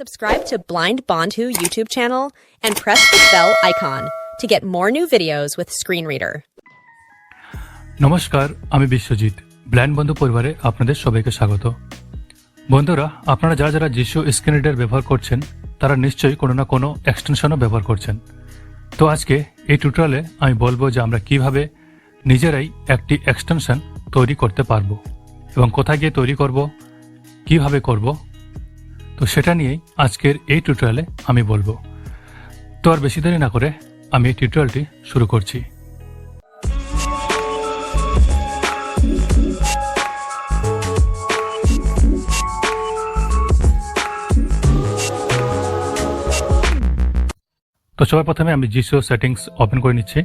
Subscribe to Blind Bondhu YouTube channel and press the bell icon to get more new videos with Screen Reader. নমস্কার, আমি Biswajit. Blend বন্ধু পরিবারে আপনাদের সবাইকে স্বাগত। বন্ধুরা, আপনারা যারা যারা যিশু স্ক্রিন রিডার ব্যবহার করছেন, তারা নিশ্চয়ই কোনো না কোনো এক্সটেনশনও ব্যবহার করছেন। তো আজকে এই টিউটোরিয়ালে আমি বলব যে আমরা কীভাবে নিজেরাই একটি এক্সটেনশন তৈরি করতে পারব এবং কোথায় গিয়ে তৈরি করব, কীভাবে করব তো সেটা নিয়েই আজকের এই টিউটোরিয়ালে আমি বলব তো আর বেশি দেরি না করে আমি এই টিউটোরিয়ালটি শুরু করছি তো সবার প্রথমে আমি জিসিও সেটিংস ওপেন করে নিচ্ছি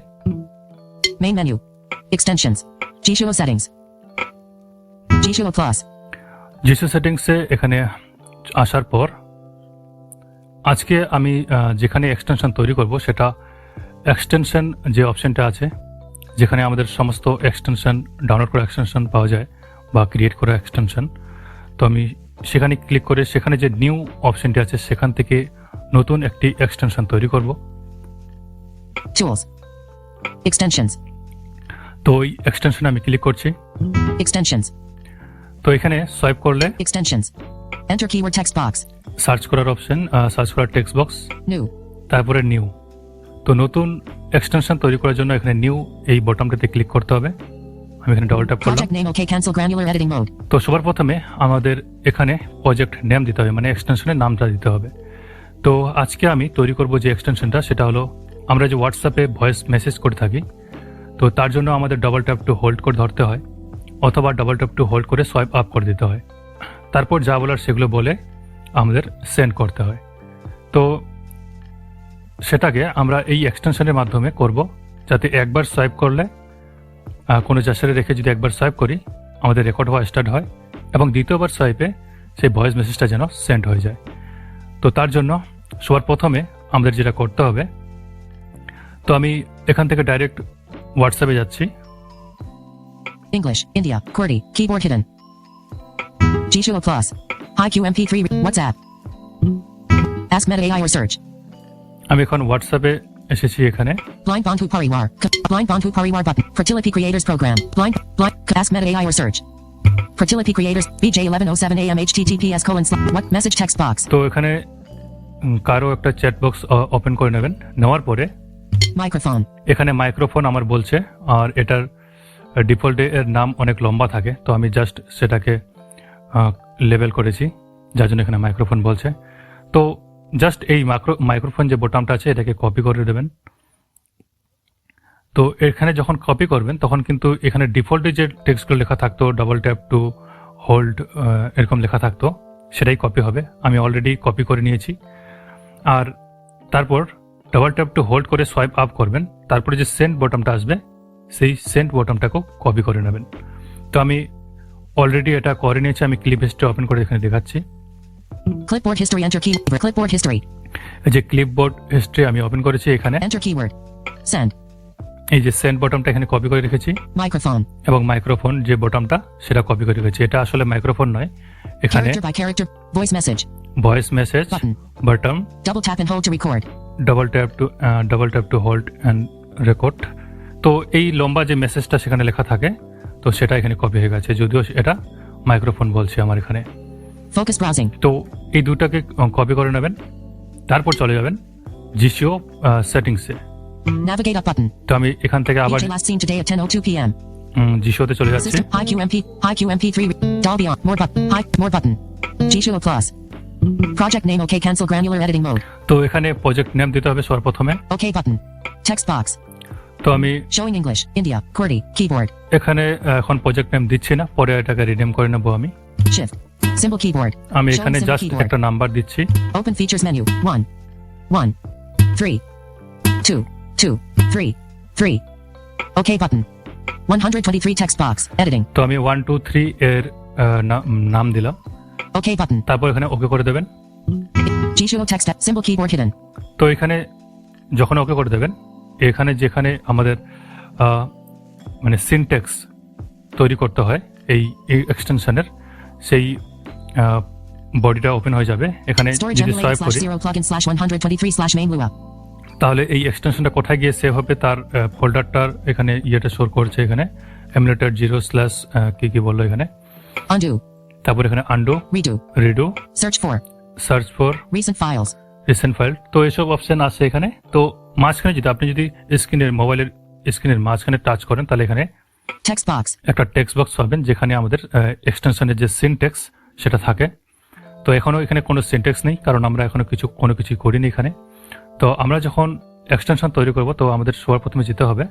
Main menu. Extensions. Jishuo settings. Jishuo Plus. জিসিও সেটিংসে এখানে আসার পর আজকে আমি যেখানে এক্সটেনশন তৈরি করব সেটা এক্সটেনশন যে অপশনটা আছে যেখানে আমাদের সমস্ত এক্সটেনশন ডাউনলোড করা এক্সটেনশন পাওয়া যায় বা ক্রিয়েট করা এক্সটেনশন তো আমি সেখানে ক্লিক করে সেখানে যে নিউ অপশনটি আছে সেখান থেকে নতুন একটি এক্সটেনশন তৈরি করব. তো ওই এক্সটেনশনে আমি ক্লিক করছি Extensions. তো এখানে সোয়াইপ করলে Extensions. Enter keyword text box. Search করার অপশন সার্চ করার টেক্সট বক্স New. তারপরে নিউ তো নতুন এক্সটেনশন তৈরি করার জন্য এখানে নিউ এই বটনটাতে ক্লিক করতে হবে আমি এখানে ডবল ট্যাপ করলাম. তো সবার প্রথমে আমাদের এখানে প্রজেক্ট নেম দিতে হবে মানে এক্সটেনশনের নামটা দিতে হবে তো আজকে আমি তৈরি করব যে এক্সটেনশনটা সেটা হলো আমরা যে হোয়াটসঅ্যাপে ভয়েস মেসেজ করে থাকি তো তার জন্য আমাদের ডবল ট্যাপ টু হোল্ড করে ধরতে হয় অথবা ডবল ট্যাপ টু হোল্ড করে সোয়াইপ আপ করে দিতে হয় তারপর যা বলার সেগুলো বলে আমাদের সেন্ড করতে হয় তো সেটাকে আমরা এই এক্সটেনশনের মাধ্যমে করব, যাতে একবার সোয়াইপ করলে কোনো চাষারে রেখে যদি একবার সোয়াইপ করি, আমাদের রেকর্ড হওয়া স্টার্ট হয় এবং দ্বিতীয়বার সোয়াইপে সেই ভয়েস মেসেজটা যেন সেন্ড হয়ে যায় তো তার জন্য সবার প্রথমে আমাদের যেটা করতে হবে, তো আমি এখান থেকে ডাইরেক্ট হোয়াটসঅ্যাপে যাচ্ছি. India. QWERTY. Keyboard hidden. Jishuo Plus. IQMP3. re- WhatsApp. Ask Meta AI or search. আমি এখন হোয়াটসঅ্যাপে এসেছি এখানে Blind Bondhu Pariwar. Blind Bondhu Pariwar button. Fertility Creators Program. Blind. Blind. Ask Meta AI or search. Fertility Creators. BJ 1107 AM HTTPS colon slash. What message text box. তো এখানে কারও একটা chat box open করে নেবেন নেওয়ার পরে Microphone. এখানে microphone আমার বলছে আর এটার ডিফল্টে এর নাম অনেক লম্বা থাকে তো আমি জাস্ট সেটাকে লেবেল করেছি, যার জন্য এখানে মাইক্রোফোন বলছে। তো জাস্ট এই মাইক্রো মাইক্রোফোন যে বোটামটা আছে, এটাকে কপি করে দেবেন। তো এখানে যখন কপি করবেন, তখন কিন্তু এখানে ডিফল্টে যে টেক্সটগুলো লেখা থাকতো ডাবল ট্যাপ টু হোল্ড এরকম লেখা থাকতো, সেটাই কপি হবে। আমি অলরেডি কপি করে নিয়েছি। আর তারপর ডাবল ট্যাপ টু হোল্ড করে সোয়াইপ আপ করবেন। তারপরে যে সেন্ট বটমটা আসবে, সেই সেন্ট বটমটাকেও কপি করে নেবেন। তো আমি অলরেডি এটা করে নিয়েছি আমি ক্লিপ হিস্ট্রি ওপেন করে এখানে দেখাচ্ছি Clipboard history. Enter কি Clipboard history. এই যে ক্লিপবোর্ড হিস্ট্রি আমি ওপেন করেছি এখানে Enter keyword. Send. এই যে সেন্ড বটমটা এখানে কপি করে রেখেছি Microphone. এবং মাইক্রোফোন যে বটমটা সেটা কপি করে রেখেছি এটা আসলে মাইক্রোফোন নয় এখানে. Voice message. Voice message. Bottom Double tap and hold to record. Double tap to double tap to hold and record তো এই লম্বা যে মেসেজটা সেখানে লেখা থাকে তো সেটা এখানে কপি হয়ে গেছে। যদিও এটা মাইক্রোফোন বলছে আমার এখানে। তো এই দুটাকে কপি করে নেবেন তারপর চলে যাবেন জিসিও সেটিংসে তো আমি এখান থেকে আবার ক্যান্সেল গ্রানুলার তো এখানে প্রজেক্ট নেম দিতে হবে সর্বপ্রথমে। ওকে বাটন টেক্সট বক্স তো আমি Showing English. India. QWERTY. Keyboard. এখানে এখন প্রজেক্ট নেম দিচ্ছি না পরে এটাকে রিনেম করে নেব আমি Shift. Symbol keyboard. আমি এখানে জাস্ট একটা নাম্বার দিচ্ছি Open features menu. 1. 1. 3. 2. 2. 3. 3. OK button. 123 text box. Editing. তো আমি ওয়ান টু থ্রি এর নাম দিলাম OK button. তারপর এখানে ওকে করে দেবেন Jishuo text symbol keyboard hidden. তো এখানে যখন ওকে করে দেবেন এখানে যেখানে আমাদের মানে সিনটেক্স তৈরি করতে হয় এই এক্সটেনশনের সেই বডিটা ওপেন হয়ে যাবে এখানে যদি সোয়াইপ করি zero plugin slash 123 slash main Lua. তাহলে এই এক্সটেনশনটা কোথায় গিয়ে সেভ হবে তার ফোল্ডারটার এখানে ইয়েটা শোর করছে এখানে এমুলেটার জিরো স্ল্যাশ কি কি বলল এখানে. তারপর এখানে undo. Redo Search for. Search for Recent files. Recent file তো এসব অপশন আছে এখানে তো মাঝখানে যদি আপনি যদি স্ক্রিনের মোবাইলের স্ক্রিনের মাঝখানে টাচ করেন তাহলে এখানে Text box. একটা টেক্সট বক্স পাবেন যেখানে আমাদের এক্সটেনশনের যে সিনটেক্স সেটা থাকে তো এখনও এখানে কোনো সিনটেক্স নেই কারণ আমরা এখনও কিছু কোনো কিছু করিনি এখানে তো আমরা যখন এক্সটেনশন তৈরি করব তো আমাদের সবার প্রথমে যেতে হবে.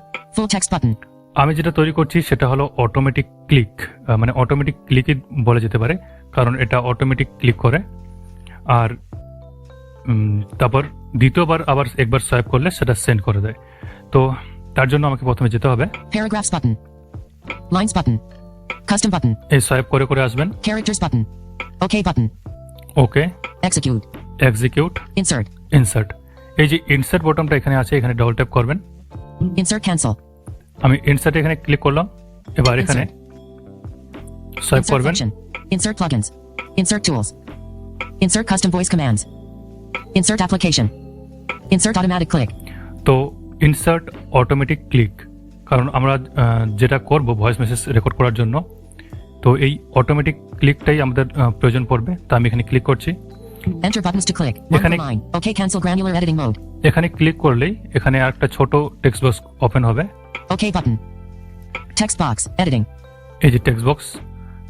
আমি যেটা তৈরি করছি সেটা হলো অটোমেটিক ক্লিক মানে অটোমেটিক ক্লিকই বলা যেতে পারে কারণ এটা অটোমেটিক ক্লিক করে আর তারপর দ্বিতীয়বার আবার একবার সোয়াইপ করলে সেটা সেন্ড করে দেয়। তো তার জন্য আমাকে প্রথমে যেতে হবে। Paragraphs button lines button custom button এই সোয়াইপ করে করে আসবেন। Characters button okay button okay execute execute insert insert এই যে ইনসার্ট বাটনটা এখানে আছে এখানে ডাবল ট্যাপ করবেন। ইনসার্ট ক্যান্সেল আমি ইনসার্ট এখানে ক্লিক করলাম। এবার এখানে সোয়াইপ করবেন। Insert plugins insert tools insert custom voice commands insert application Insert automatic click. তো ইনসার্ট অটোমেটিক ক্লিক কারণ আমরা যেটা করব ভয়েস মেসেজ রেকর্ড করার জন্য তো এই অটোমেটিক ক্লিকটাই আমাদের প্রয়োজন পড়বে তো আমি এখানে ক্লিক করছি to click. One per এখানে-. OK cancel granular editing mode. এখানে ক্লিক করলেই এখানে একটা ছোট টেক্সট বক্স ওপেন হবে OK button. Text box. Editing. এই যে টেক্সট বক্স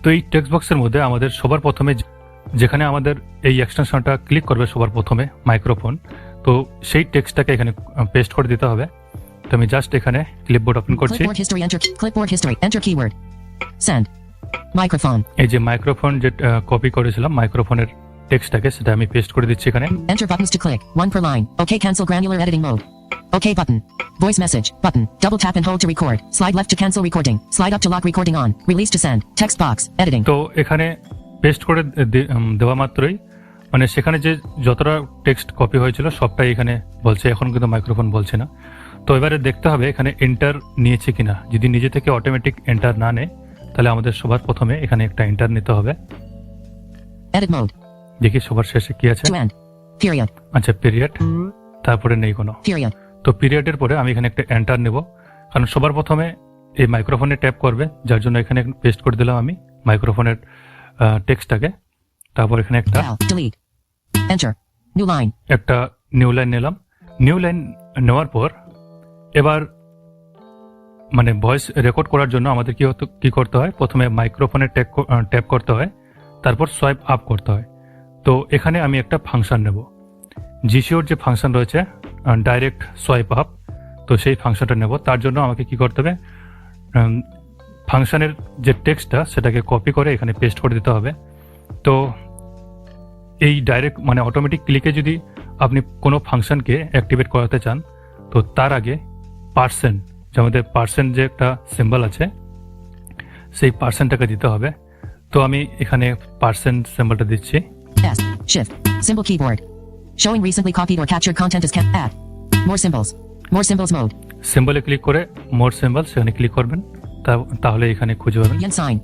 তো এই টেক্সট বক্সের মধ্যে আমাদের সবার প্রথমে যেখানে আমাদের এই এক্সটেনশনটা ক্লিক করবে সবার প্রথমে মাইক্রোফোন তো সেই টেক্সটটাকে এখানে পেস্ট করে দিতে হবে তো আমি জাস্ট এখানে ক্লিপবোর্ড ওপেন করছি. Clipboard history. Enter keyword. Send. Microphone. এই যে মাইক্রোফোন যে কপি করেছিলাম মাইক্রোফোনের টেক্সটটাকে সেটা আমি পেস্ট করে দিচ্ছি এখানে Enter buttons to click. One per line. OK cancel granular editing mode. OK button. Voice message. Button. Double tap and hold to record. Slide left to cancel recording. Slide up to lock recording on. Release to send. Text box. Editing. তো এখানে paste করে দেওয়া মাত্রই মানে সেখানে যে যতটা text copy হয়েছিল সবটাই এখানে বলছে। এখন কিন্তু মাইক্রোফোন বলছে না। তো এবারে দেখতে হবে এখানে এন্টার নিয়েছে কিনা। যদি নিজে থেকে অটোমেটিক এন্টার না নেয় তাহলে আমাদের সবার প্রথমে এখানে একটা এন্টার নিতে হবে। দেখি সবার শেষে কি আছে. আচ্ছা পিরিয়ড তারপরে নেই কোনো. তো পিরিয়ডের পরে আমি এখানে একটা এন্টার নেব। কারণ সবার প্রথমে এই মাইক্রোফোনে ট্যাপ করবে যার জন্য এখানে পেস্ট করে দিলাম আমি মাইক্রোফোনের টেক্সটটাকে তারপর এখানে একটা Enter. New line. একটা নিউ লাইন নিলাম। নিউ লাইন নেওয়ার পর এবার মানে ভয়েস রেকর্ড করার জন্য আমাদের কি কি করতে হয়? প্রথমে মাইক্রোফোনে ট্যাপ ট্যাপ করতে হয়। তারপর সোয়াইপ আপ করতে হয়। তো এখানে আমি একটা ফাংশন নেব। জিসিওর যে ফাংশন রয়েছে ডাইরেক্ট সোয়াইপ আপ তো সেই ফাংশনটা নেব। তার জন্য আমাকে কি করতে হবে? ফাংশনের যে টেক্সটটা সেটাকে কপি করে এখানে পেস্ট করে দিতে হবে। তো এই ডাইরেক্ট মানে অটোমেটিক ক্লিকে যদি আপনি কোনো ফাংশনকে অ্যাক্টিভেট করাতে চান তো তার আগে পার্সেন্ট যে আমাদের পার্সেন্ট যে একটা সিম্বল আছে সেই পার্সেন্টটাকে দিতে হবে তো আমি এখানে পার্সেন্ট সিম্বলটা দিচ্ছি S. Shift. Symbol keyboard. Showing recently copied or captured content as can add. More symbols. More symbols mode. সিম্বলে ক্লিক করে মোর সিম্বল সেখানে ক্লিক করবেন তাহলে এখানে খুঁজে পাবেন sign.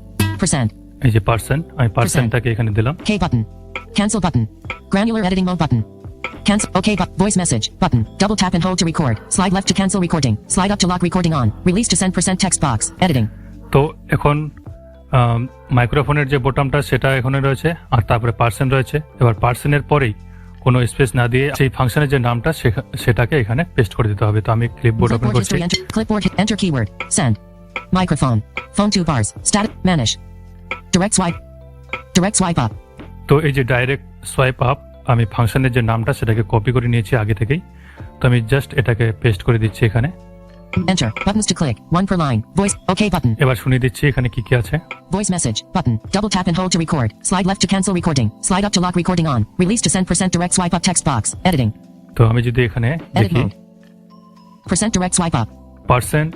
এই যে পার্সেন্ট আমি পার্সেন্টটাকে এখানে দিলাম. Cancel button. Granular editing mode button. Cancel. OK but voice message button. Double tap and hold to record. Slide left to cancel recording. Slide up to lock recording on. Release to send percent text box. Editing. তো এখন মাইক্রোফোনের যে বোতামটা সেটা এখানে রয়েছে আর তারপরে percent রয়েছে এবার পার্সেন্টের পরেই কোনো স্পেস না দিয়ে সেই ফাংশনের যে নামটা সেটাকে এখানে পেস্ট করে দিতে হবে তো আমি ক্লিপবোর্ড ওপেন করছি hit- Enter keyword. Send. Microphone. Phone two bars. Static. Manish. Direct swipe. Direct swipe up. তো এই যে ডাইরেক্ট সোয়াইপ আপ আমি ফাংশনের যে নামটা সেটাকে কপি করে নিয়েছি আগে থেকেই তো আমি জাস্ট এটাকে পেস্ট করে দিচ্ছি এখানে Enter. Buttons to click. One per line. Voice. OK button. এবার শুনিয়ে দিচ্ছি এখানে কি কি আছে Voice message. Button. Double tap and hold to record. Slide left to cancel recording. Slide up to lock recording on. Release to send percent direct swipe up text box. Editing. তো আমি যদি এখানে দেখি. Percent direct swipe up. Percent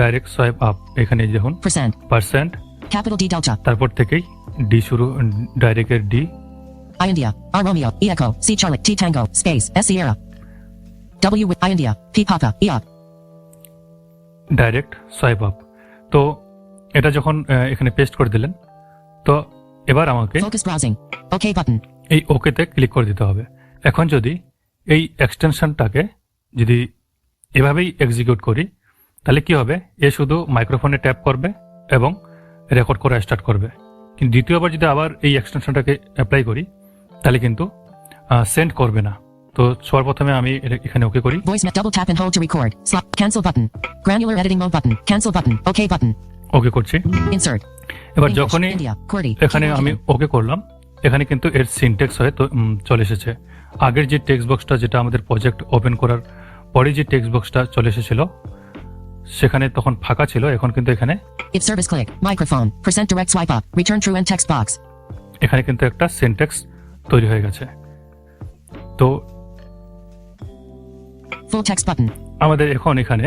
direct swipe up এখানে দেখুন Percent. Percent Capital D delta. তারপর থেকেই D শুরু ডাইরেক্টের D I India. R Romeo. E Echo. C Charlotte. T Tango. Space. S Sierra. W with I India. P Papa. E up. Direct swipe up তো এটা যখন এখানে paste করে দিলেন তো এবার আমাকে Focus browsing. OK button. এই ওকেতে ক্লিক করে দিতে হবে এখন যদি এই এক্সটেনশনটাকে যদি এভাবেই এক্সিকিউট করি তাহলে কি হবে এ শুধু মাইক্রোফোনে ট্যাপ করবে এবং রেকর্ড করা স্টার্ট করবে কিন্তু দ্বিতীয়বার যদি আবার এই এক্সটেনশনটাকে অ্যাপ্লাই করি তাহলে কিন্তু সেন্ড করবে না। তো সবার প্রথমে আমি এখানে ওকে করি। ওকে করছি. এবার যখনই এখানে আমি ওকে করলাম এখানে কিন্তু এর সিনটেক্স হয়ে তো চলে এসেছে। আগের যে টেক্সট বক্সটা যেটা আমাদের প্রজেক্ট ওপেন করার পরে যে টেক্সট বক্সটা চলে এসেছিল সেখানে তখন ফাঁকা ছিল এখন কিন্তু এখানে If service click. Microphone. Percent direct swipe up. Return true and text box. এখানে কিন্তু একটা সিনটেক্স তৈরি হয়ে গেছে তো Full text button. আমাদের এখন এখানে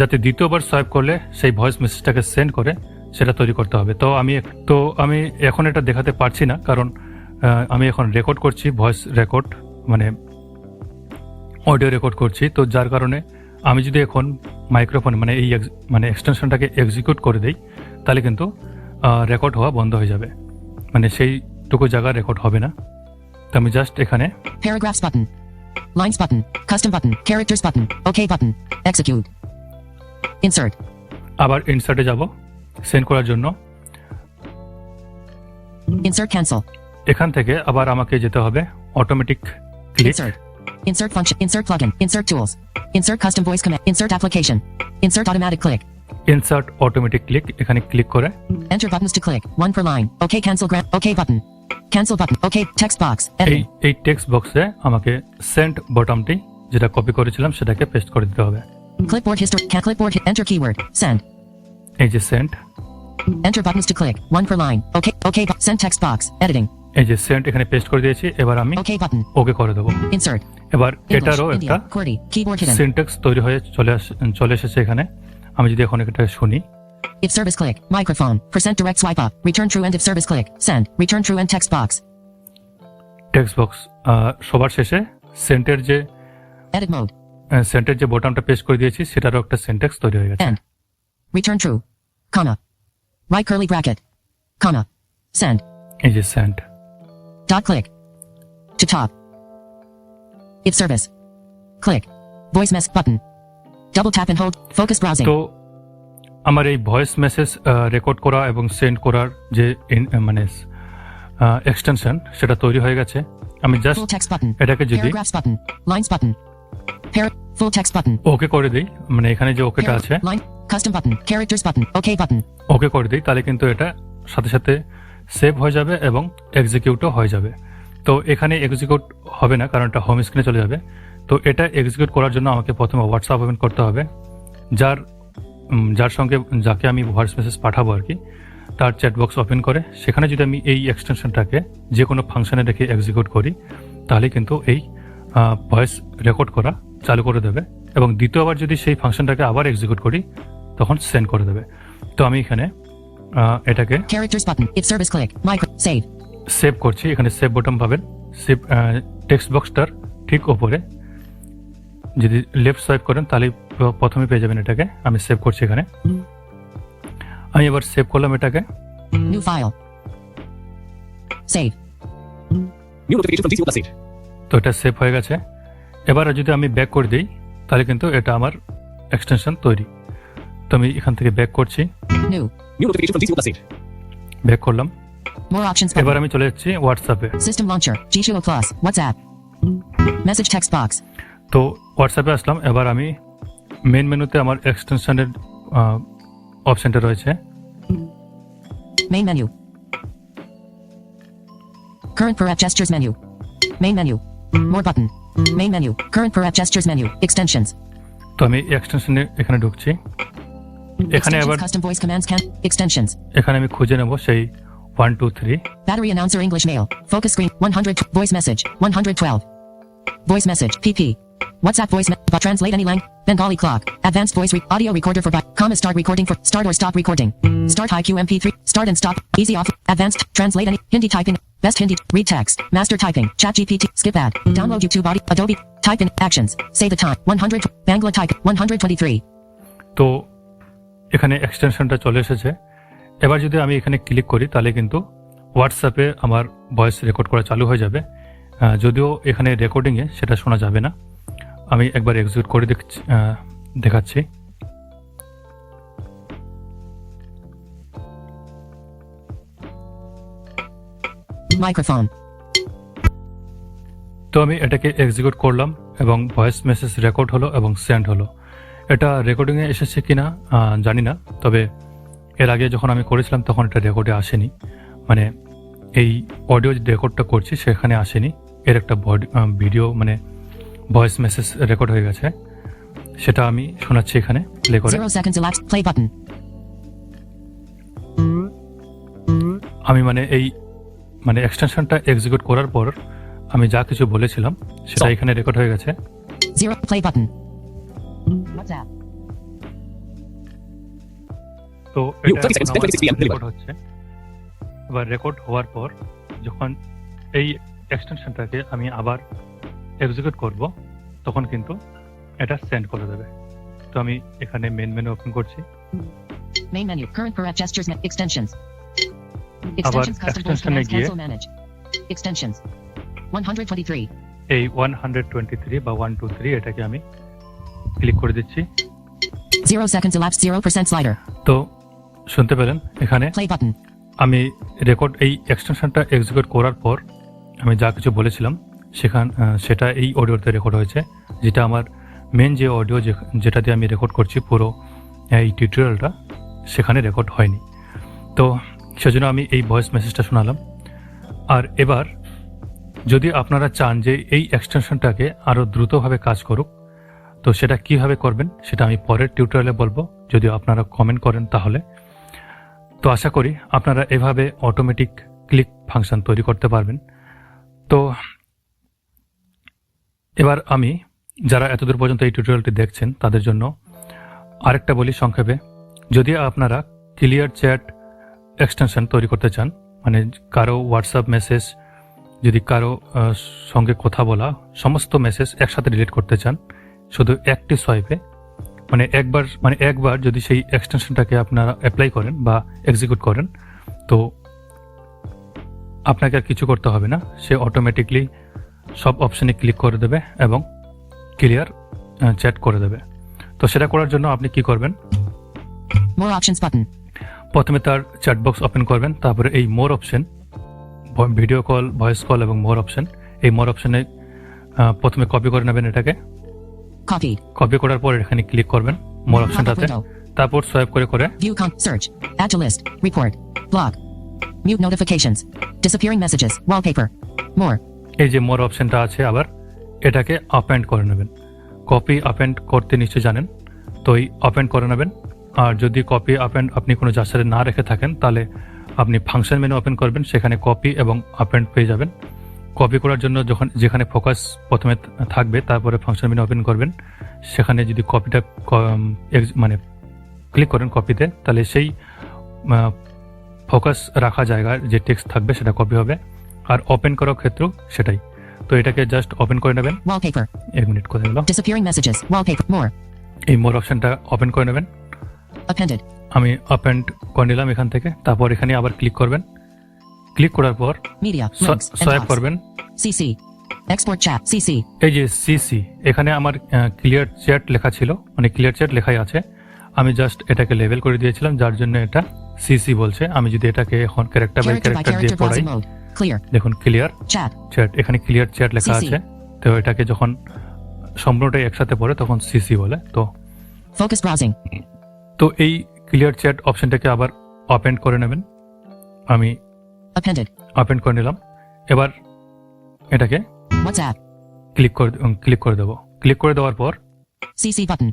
যাতে দ্বিতীয়বার সোয়াইপ করলে সেই ভয়েস মেসেজটাকে সেন্ড করে সেটা তৈরি করতে হবে তো আমি তো আমি এখন এটা দেখাতে পারছি না কারণ আমি এখন রেকর্ড করছি ভয়েস রেকর্ড মানে অডিও রেকর্ড করছি তো যার কারণে আমি যদি এখন মাইক্রোফোন মানে এই মানে এক্সটেনশনটাকে এক্সিকিউট করে দেই তাহলে কিন্তু রেকর্ড হওয়া বন্ধ হয়ে যাবে মানে সেইটুকু জায়গা রেকর্ড হবে না তো আমি জাস্ট এখানে Paragraphs button. Lines button. Custom button. Characters button. OK button. Execute. Insert. আবার ইনসার্টে যাব সেন্ড করার জন্য Insert ক্যান্সেল এখান থেকে আবার আমাকে যেতে হবে automatic click Insert. Insert function. Insert plugin. Insert tools. Insert custom voice command. Insert application. Insert automatic click. Insert automatic click এখানে ক্লিক করে Enter buttons to click. One per line. OK cancel grant. OK button. Cancel button. OK text box. এই Editing. এই text বক্সে আমাকে send বটমটি যেটা copy করেছিলাম সেটাকে paste করে দিতে হবে Clipboard history. Can clipboard hit. Enter keyword. Send. এই যে send Enter buttons to click. One per line. OK. OK. bu- Send text box. Editing. এই যে সেন্ড এখানে পেস্ট করে দিয়েছি এবার আমি ওকে করে দেবো এবার এটারও একটা. সিনটেক্স তৈরি হয়ে চলে চলে এসেছে এখানে আমি যদি এখন এটা শুনি If service click. Microphone. Percent direct swipe up. Return true and if service click. Send. Return true and text box. Text box সবার শেষে সেন্টের যে Edit mode. সেন্টের যে বটমটা পেস্ট করে দিয়েছি সেটারও একটা সিনটেক্স তৈরি হয়ে গেছে End. Return true. Comma. Right curly bracket. Comma. Send. এই যে send Dot click. To top. If service. Click. Voice mess button. Double tap and hold. Focus browsing. তো আমার এই ভয়েস মেসেজ রেকর্ড করা এবং সেন্ড করার যে মানে এক্সটেনশন সেটা তৈরি হয়ে গেছে আমি জাস্ট Full text button. এটাকে যদি Paragraphs button. Lines button. Par- full text button. ওকে করে দিই মানে এখানে যে ওকেটা আছে line. Custom button. Characters button. OK button. ওকে করে দিই তাহলে কিন্তু এটা সাথে সাথে সেভ হয়ে যাবে এবং এক্সিকিউটও হয়ে যাবে। তো এখানে এক্সিকিউট হবে না, কারণ এটা হোম স্ক্রিনে চলে যাবে। তো এটা এক্সিকিউট করার জন্য আমাকে প্রথমে হোয়াটসঅ্যাপ ওপেন করতে হবে। যার যার সঙ্গে, যাকে আমি ভয়েস মেসেজ পাঠাবো আর কি, তার চ্যাট বক্স ওপেন করে। সেখানে যদি আমি এই এক্সটেনশনটাকে যে কোনো ফাংশানে রেখে এক্সিকিউট করি, তাহলে কিন্তু এই ভয়েস রেকর্ড করা চালু করে দেবে এবং দ্বিতীয়বার যদি সেই ফাংশনটাকে আবার এক্সিকিউট করি, তখন সেন্ড করে দেবে। তো আমি এখানে এটাকে Characters button. If service click. Micro. Save. Save করছি এখানে সেভ বটন পাবেন সেভ টেক্সট বক্সটার ঠিক ওপরে যদি লেফট সোয়াইপ করেন তাহলে প্রথমে পেয়ে যাবেন এটাকে আমি সেভ করছি এখানে আমি এবার সেভ করলাম এটাকে New file. Save. New notification from DCO Plus 8. তো এটা সেভ হয়ে গেছে এবার যদি আমি ব্যাক করে দিই তাহলে কিন্তু এটা আমার এক্সটেনশন তৈরি তো আমি এখান থেকে ব্যাক করছি New. New notification from DCO Plus 8. Back করলাম More options এবার আমি চলে যাচ্ছি হোয়াটসঅ্যাপে System launcher. G Show Plus. WhatsApp. Message text box. তো হোয়াটসঅ্যাপে আসলাম এবার আমি মেন মেনুতে আমার এক্সটেনশনের অপশনটা রয়েছে Main menu. Current per app gestures menu. Main menu. More button. Main menu. Current per app gestures menu. Extensions. তো আমি এক্সটেনশনে এখানে ঢুকছি এখানে Extensions, আবার custom voice commands can. Extensions. এখানে আমি খুঁজে নেব সেই one two three Battery announcer English mail. Focus screen. 100. Voice message. 112. Voice message. PP. WhatsApp voice. Me- but translate any language. Bengali clock. Advanced voice re- audio recorder for. Bi- comma start recording for start or stop recording. Start high QMP3. Start and stop. Easy off. Advanced. Translate any. Hindi typing. Best Hindi. Read text. Master typing. Chat GPT. Skip ad. Download YouTube audio. Adobe. Type in. Actions. Say the time. 100. Bangla type. 123. তো এখানে এক্সটেনশনটা চলে এসেছে। এবার যদি আমি এখানে click করি তাহলে কিন্তু হোয়াটসঅ্যাপে আমার ভয়েস রেকর্ড করা চালু হয়ে যাবে। যদিও এখানে রেকর্ডিংয়ে সেটা শোনা যাবে না। আমি একবার এক্সিকিউট করে দেখাচ্ছি. তো আমি এটাকে এক্সিকিউট করলাম এবং ভয়েস মেসেজ রেকর্ড হলো এবং সেন্ড হলো। এটা রেকর্ডিংয়ে এসেছে কিনা আহ, জানি না তবে এর আগে যখন আমি করেছিলাম তখন এটা রেকর্ডে আসেনি। মানে এই অডিও যে রেকর্ডটা করছি সেখানে আসেনি। এর একটা ভিডিও মানে ভয়েস মেসেজ রেকর্ড হয়ে গেছে। সেটা আমি শোনাচ্ছি এখানে প্লে করে. আমি মানে এই মানে এক্সটেনশনটা এক্সিকিউট করার পর আমি যা কিছু বলেছিলাম সেটা এখানে রেকর্ড হয়ে গেছে। Zero. Play button. WhatsApp. তো You, এটা 30 seconds, এখন 10:26 PM, আমার রেকর্ড হচ্ছে এবার রেকর্ড হওয়ার পর যখন এই এক্সটেনশনটাকে আমি আবার এক্সিকিউট করব তখন কিন্তু এটা সেন্ড করে দেবে তো আমি এখানে মেন মেনু ওপেন করছি Main menu. Current correct gestures. Extensions. Extensions. Custom voice extension এ commands. গিয়ে-. Extensions. 123. এই ওয়ান হান্ড্রেড টোয়েন্টি থ্রি বা ওয়ান টু থ্রি এটাকে আমি ক্লিক করে দিচ্ছি elapsed. Percent slider. তো শুনতে পেলেন এখানে Play button. আমি রেকর্ড এই এক্সটেনশনটা এক্সিকিউট করার পর আমি যা কিছু বলেছিলাম সেখান সেটা এই অডিওতে রেকর্ড হয়েছে যেটা আমার মেন যে অডিও যেটা দিয়ে আমি রেকর্ড করছি পুরো এই টিউটোরিয়ালটা সেখানে রেকর্ড হয়নি তো সেজন্য আমি এই ভয়েস মেসেজটা শোনালাম আর এবার যদি আপনারা চান যে এই এক্সটেনশনটাকে আরও দ্রুতভাবে কাজ করুক তো সেটা কীভাবে করবেন সেটা আমি পরের টিউটোরিয়ালে বলব। যদি আপনারা কমেন্ট করেন তাহলে। তো আশা করি আপনারা এভাবে অটোমেটিক ক্লিক ফাংশন তৈরি করতে পারবেন। তো এবার আমি যারা এতদূর পর্যন্ত এই টিউটোরিয়ালটি দেখছেন তাদের জন্য আরেকটা বলি সংক্ষেপে। যদি আপনারা ক্লিয়ার চ্যাট এক্সটেনশন তৈরি করতে চান মানে কারও হোয়াটসঅ্যাপ মেসেজ যদি কারও সঙ্গে কথা বলা, সমস্ত মেসেজ একসাথে ডিলিট করতে চান শুধু একটি সোয়াইপে মানে একবার মানে একবার যদি সেই এক্সটেনশনটাকে আপনারা অ্যাপ্লাই করেন বা এক্সিকিউট করেন তো আপনাকে আর কিছু করতে হবে না। সে অটোমেটিকলি সব অপশানে ক্লিক করে দেবে এবং ক্লিয়ার চ্যাট করে দেবে। তো সেটা করার জন্য আপনি কি করবেন? More options button. প্রথমে তার চ্যাট বক্স ওপেন করবেন তারপরে এই more option video call voice call এবং মোর অপশন এই মোর অপশনে প্রথমে কপি করে নেবেন এটাকে। Copied. কপি করার পর এখানে ক্লিক করবেন মোর অপশনটাতে তারপর সোয়াইপ করে করে View con search. Add to list. Report. Blog. Mute notifications. Disappearing messages. Wallpaper. More. এই যে মোর অপশনটা আছে আবার এটাকে আপেন্ড করে নেবেন কপি আপেন্ড করতে নিশ্চয়ই জানেন তো এই আপেন্ড করে নেবেন আর যদি কপি আপেন্ড আপনি কোনো জাস্টারে না রেখে থাকেন তাহলে আপনি ফাংশন মেনু ওপেন করবেন সেখানে কপি এবং আপেন্ড পেয়ে যাবেন কপি করার জন্য যখন যেখানে ফোকাস প্রথমে থাকবে তারপরে ফাংশন মেনু ওপেন করবেন সেখানে যদি কপিটা মানে ক্লিক করেন কপিতে তাহলে সেই ফোকাস রাখা জায়গার যে টেক্সট থাকবে সেটা কপি হবে আর ওপেন করার ক্ষেত্রেও সেটাই তো এটাকে জাস্ট ওপেন করে নেবেন. এক মিনিট করে. More. এই মোর অপশনটা ওপেন করে নেবেন. আমি ওপেন করে নিলাম এখান থেকে তারপর এখানে আবার ক্লিক করবেন ক্লিক করার পর. And swipe. করবেন CC. Export chat. CC. এই যে সিসি এখানে আমার ক্লিয়ার চ্যাট লেখা ছিল মানে ক্লিয়ার চ্যাট লেখাই আছে আমি জাস্ট এটাকে লেভেল করে দিয়েছিলাম যার জন্য এটা সিসি বলছে আমি যদি এটাকে এখন ক্যারেক্টার বাই ক্যারেক্টার দিয়ে পড়াই. দেখুন ক্লিয়ার. চ্যাট এখানে ক্লিয়ার চ্যাট লেখা আছে তো এটাকে যখন সম্পূর্ণটাই একসাথে পড়ে তখন সিসি বলে তো Focus browsing. তো এই ক্লিয়ার চ্যাট অপশনটাকে আবার ওপেন করে নেবেন আমি Appended. ওপেন করে নিলাম এবার এটাকে WhatsApp. ক্লিক করে ক্লিক করে দেবো ক্লিক করে দেওয়ার পর CC button.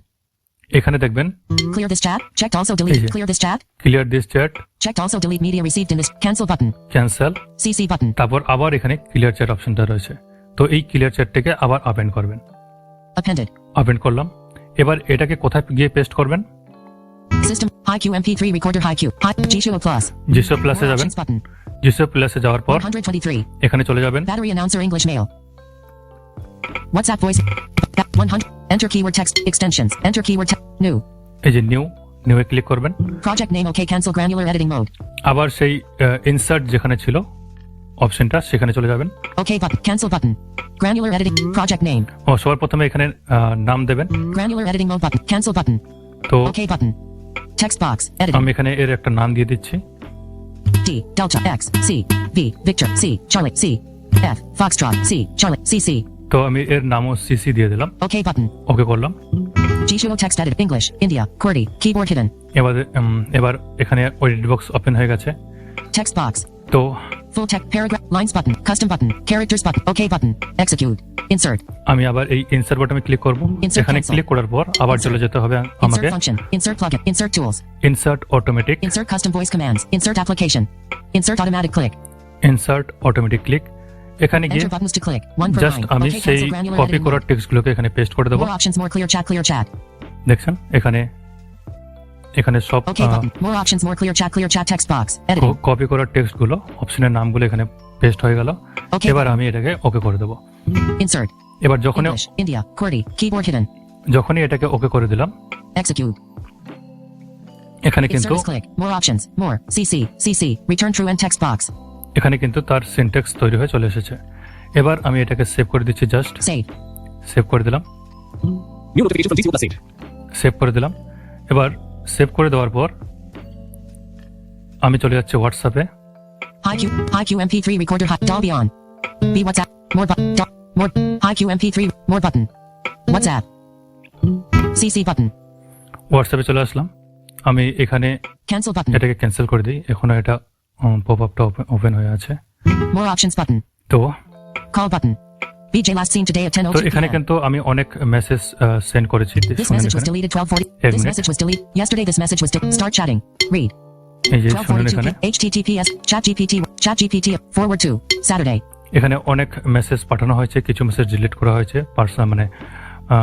এখানে দেখবেন Clear this chat. Checked also delete. Clear this chat. Clear this chat Checked also delete media received in this. Cancel button. Cancel CC button. তারপর আবার এখানে ক্লিয়ার চ্যাট অপশনটা রয়েছে তো এই ক্লিয়ার চ্যাটটাকে আবার ওপেন করবেন Appended. ওপেন করলাম এবার এটাকে কোথায় গিয়ে পেস্ট করবেন System. HiQ MP3 recorder HiQ. Hi. G-Show Plus. জিসো প্লাসে More যাবেন button. প্লাসে যাওয়ার পর এখানে চলে যাবেন English mail. WhatsApp voice. 100. Enter keyword text extensions. Enter keyword text. New. এই যে নিউ নিউয়ে ক্লিক করবেন name OK cancel granular editing mode. আবার সেই ইনসার্ট যেখানে ছিল অপশনটা সেখানে চলে যাবেন button. Cancel button. Granular editing. Project name. ও সবার প্রথমে এখানে নাম দেবেন Granular editing mode button. Cancel button. তো button. Text box. Editing. আমি এখানে এর একটা নাম দিয়ে দিচ্ছি D. Delta X. C. V. Victor. C. Charlie. C. F. Foxtrot. C. Charlie. C. C. তো আমি এর নামও সিসি দিয়ে দিলাম OK button. ওকে করলাম Jishuo text edit. English. India. QWERTY. Keyboard hidden. এবার এবার এখানে এডিট বক্স ওপেন হয়ে গেছে Text box. তো Full text. Paragraph. Lines button. Custom button. Characters button. OK button. Execute. Insert. আমি আবার এই ইনসার্ট বাটনে ক্লিক করব এখানে ক্লিক করার পর আবার চলে যেতে হবে আমাকে Insert function. Insert plugin. Insert insert automatic Insert custom voice commands. Insert application. Insert automatic click. Insert automatic click এখানে গিয়ে জাস্ট আমি সেই কপি editing টেক্সটগুলোকে এখানে পেস্ট করে দেবো. দেখছেন এখানে এখানে সব more options more clear chat clear chat text box edit copy করা টেক্সটগুলো অপশনের নামগুলো এখানে পেস্ট হয়ে গেল। এবার আমি এটাকে ওকে করে দেব। ইনসার্ট এবার যখন ইন্ডিয়া কোডি কিবোর্ড হিডেন যখনই এটাকে ওকে করে দিলাম এক্সিকিউট এখানে কিন্তু more options more CC CC return true and text box এখানে কিন্তু তার সিনট্যাক্স তৈরি হয়ে চলে এসেছে। এবার আমি এটাকে সেভ করে দিচ্ছি জাস্ট সেভ করে দিলাম। সেভ করে দিলাম। এবার সেভ করে দেওয়ার পর আমি চলে যাচ্ছি হোয়াটসঅ্যাপে হোয়াটসঅ্যাপে চলে আসলাম। আমি এখানে ক্যান্সেল বাটন এটাকে ক্যান্সেল করে দিই। এখন এটা পপ আপটা ওপেন হয়ে আছে। মোর অপশনস বাটন তো কল বাটন তো এখানে কিন্তু আমি অনেক মেসেজ সেন্ড uh, করেছি। এখানে। অনেক মেসেজ পাঠানো হয়েছে কিছু মেসেজ ডিলিট করা হয়েছে পার্সোনাল মানে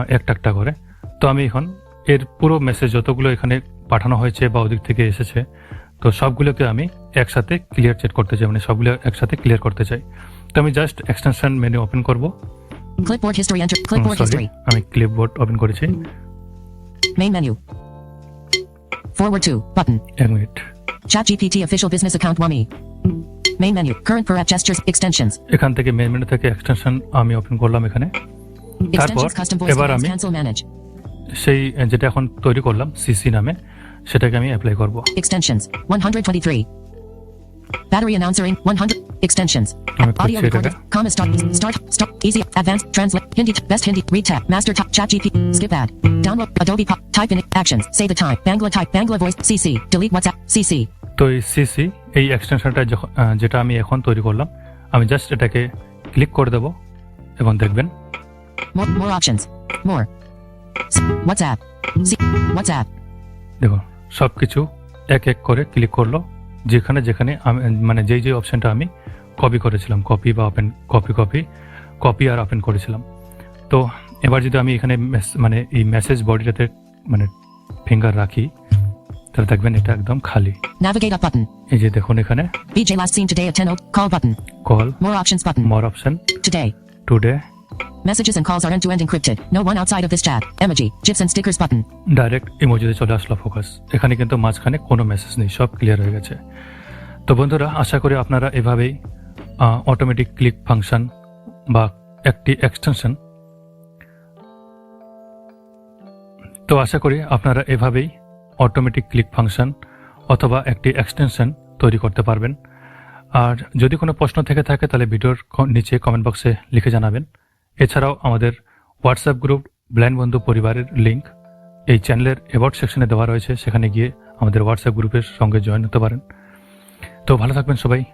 একটা একটা করে। তো আমি এখন এর পুরো মেসেজ যতগুলো এখানে পাঠানো হয়েছে বা ওদিক থেকে এসেছে তো সবগুলোকে আমি একসাথে ক্লিয়ার চেট করতে চাই মানে সবগুলো একসাথে ক্লিয়ার করতে চাই। তো আমি জাস্ট এক্সটেনশন মেনু ওপেন করব। Clipboard history enter clipboard history আমি ক্লিপবোর্ড ওপেন করেছি। Main menu forward to button এক chat GPT official business account ওয়ামি main menu current for app extensions এখান থেকে মেইন মেনু থেকে এক্সটেনশন আমি ওপেন করলাম এখানে। তারপর এবার আমি সেই যেটা এখন তৈরি করলাম সিসি নামে সেটাকে আমি অ্যাপ্লাই করব। Extensions 123 Battery announcering 100 extensions. Audio recorder. Comma start start start easy advanced translate Hindi best Hindi read tab master type chat GP skip ad download Adobe pop type in actions say the time Bangla type Bangla voice CC delete WhatsApp CC তো এই CC এই এক্সটেনশনটা যখন যেটা আমি এখন তৈরি করলাম আমি জাস্ট এটাকে ক্লিক করে দেব এবং দেখবেন more more options more S- WhatsApp C সব কিছু এক এক করে ক্লিক করল যেখানে যেখানে আমি মানে যেই যে অপশনটা আমি কপি করেছিলাম কপি বা ওপেন কপি কপি কপি আর ওপেন করেছিলাম। তো এবার যদি আমি এখানে মানে এই মেসেজ বডিটাতে মানে ফিঙ্গার রাখি তাহলে দেখবেন এটা একদম খালি। Navigate up button. এই যে দেখুন এখানে। Last seen today at 10 o- call button. Call more options button. More option today. Today messages and calls are end to end encrypted. No one outside of this chat. Emoji, gifs and stickers button. Direct ইমোজিতে চলে আসলো focus এখানে কিন্তু মাঝখানে কোনো message নেই, সব clear হয়ে গেছে। তো বন্ধুরা, আশা করি আপনারা এভাবেই অটোমেটিক ক্লিক ফাংশন বা একটি এক্সটেনশন তো আশা করি আপনারা এভাবেই অটোমেটিক ক্লিক ফাংশন অথবা একটি এক্সটেনশন তৈরি করতে পারবেন। আর যদি কোনো প্রশ্ন থেকে থাকে, তাহলে ভিডিওর নিচে কমেন্ট বক্সে লিখে জানাবেন। এছাড়াও আমাদের হোয়াটসঅ্যাপ গ্রুপ ব্ল্যান্ড বন্ধু পরিবারের লিঙ্ক এই চ্যানেলের এবার্ট সেকশনে দেওয়া রয়েছে। সেখানে গিয়ে আমাদের হোয়াটসঅ্যাপ গ্রুপের সঙ্গে জয়েন হতে পারেন। তো ভালো থাকবেন সবাই।